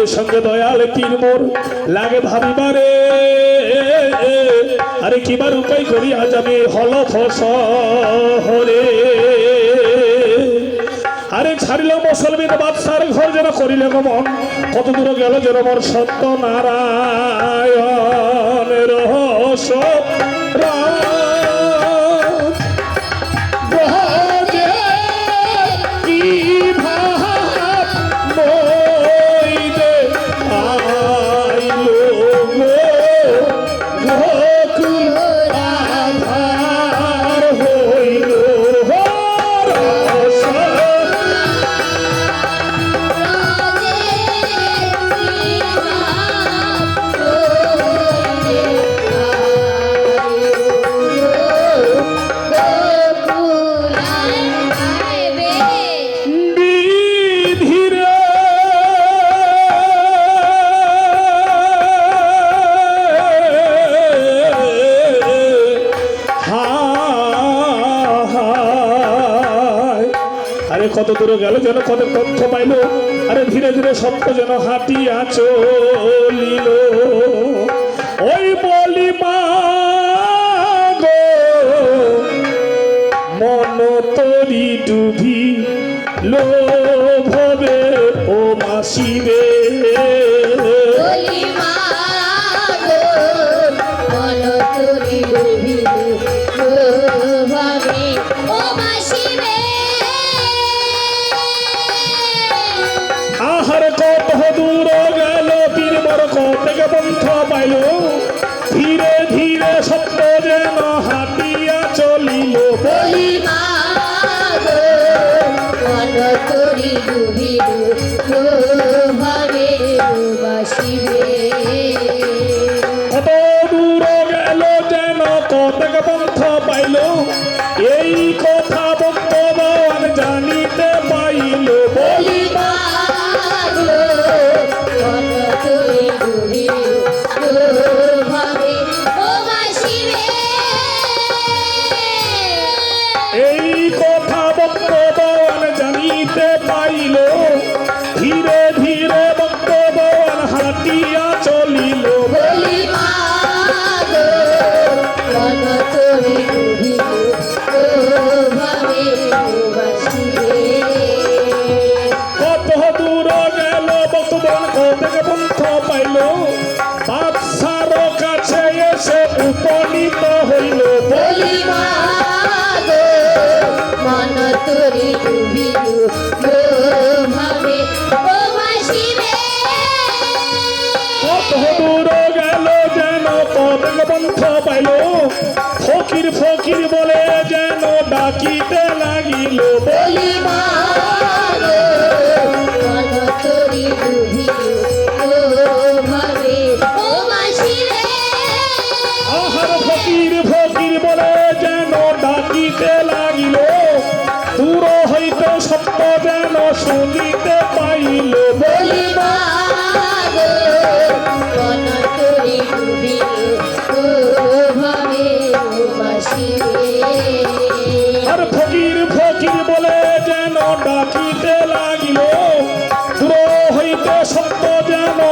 মনের সঙ্গে দয়াল তীর মোর লাগে ভাবিবারে। আরে কিবার উপায় করি আজ আমি হল ফসলে আরে ছাড়িল মুসলমিন বাদশার ঘর যেন করিলে গমন কত দূর গেল যেন মোর সত্য নারায়ণ রহস্য। রাম কত দূরে গেল যেন কত তথ্য পাইল। আরে ধীরে ধীরে সত্য যেন হাঁটিয়া চলিল। ওই বলি মন তরি ডুবি, লোভবে ও মাসিবে আহার বন্ধ পাইল বক্তব্য জানিতে পাইল ধীরে ধীরে বক্তব্য হাঁটিয়া চলিল। কত পন্থ পাইল। ফকির ফকির বলে যেন ডাকিতে লাগিল। বলি তোরি ডুবি